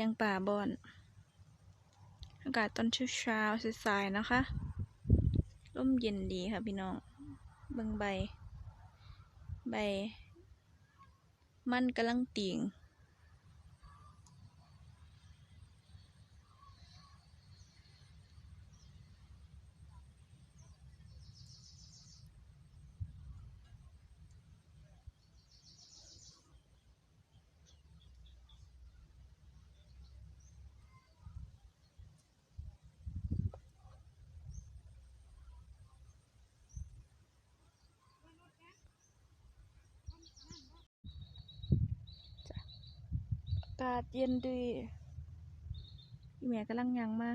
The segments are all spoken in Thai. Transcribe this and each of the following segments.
สียงป่าบอน อากาศตอนเช้าๆสายๆนะคะ ร่มเย็นดีค่ะพี่น้องเบิ่งใบ ใบ มันกำลังติ่งากาศเย็นดีอีแม่กำลังยังมา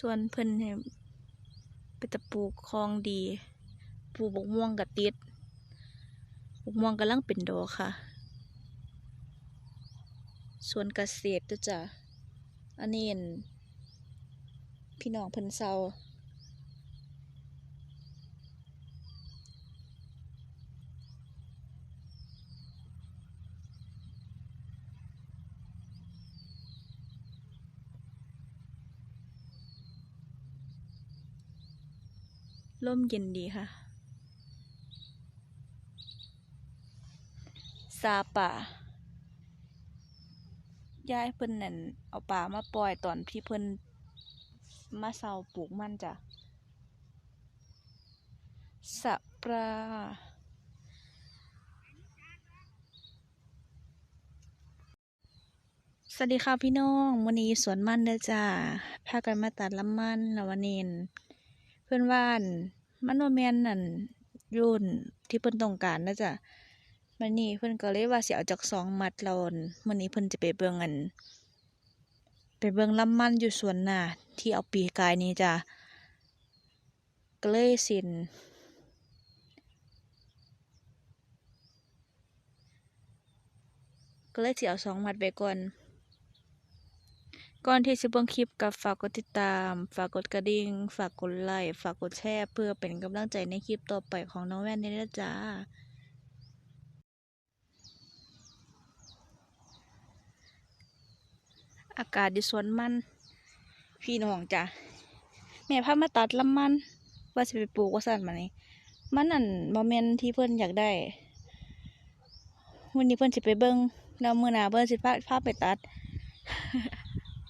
ส่วนเพิ่นเนี่ย จะปลูกคลองดี ปลูกบกม่วงกับติดบกม่วงกำลังเป็นดอกค่ะ ส่วนเกษตรตัวจ้ะอันนี้อั่นพี่น้องเพิ่นเซา ร่มเย็นดีค่ะ ซาป่ายายเพิ่นนั่นเอาป่ามาปล่อยตอนที่เพิ่นมาเซาปลูกมันจ้ะสะปราสวัสดีค่ะพี่น้องวันนี้สวนมันเด้อจ้าพากันมาตัดลำมันแล้ววันนี้อั่น พื่อนว่านมันว่าแมนนั่นรุ่นที่เพิ่นต้องการนะจ้ะมันนี่เพิ่นก็เลยว่าสิเอาจากสองมัดเราอั่นนี้เพิ่นจะไปเบิ่งอันไปเบิ่งลำมันอยู่สวนน่ะที่เอาปีกายนี้จ้ะก็เลยสินก็เลยสิเอาสองมัดไปก่อน ก่อนที่จะเบิ่งคลิปกับฝากกดติดตาม ฝากกดกระดิ่ง ฝากกดไลค์ ฝากกดแชร์ เพื่อเป็นกำลังใจในคลิปต่อไปของน้องแว่นนี่นะจ้าอากาศอยู่สวนมัน พี่น้องจ้ะแม่พามาตัดลำมัน ว่าสิไปปลูกว่าสั่นมานี่มันนั่นบ่แม่นที่เพิ่อนอยากได้ วันนี้เพิ่อนสิไปเบิ่งแล้วมื้อหน้าเพิ่นสิพาพาไปตัด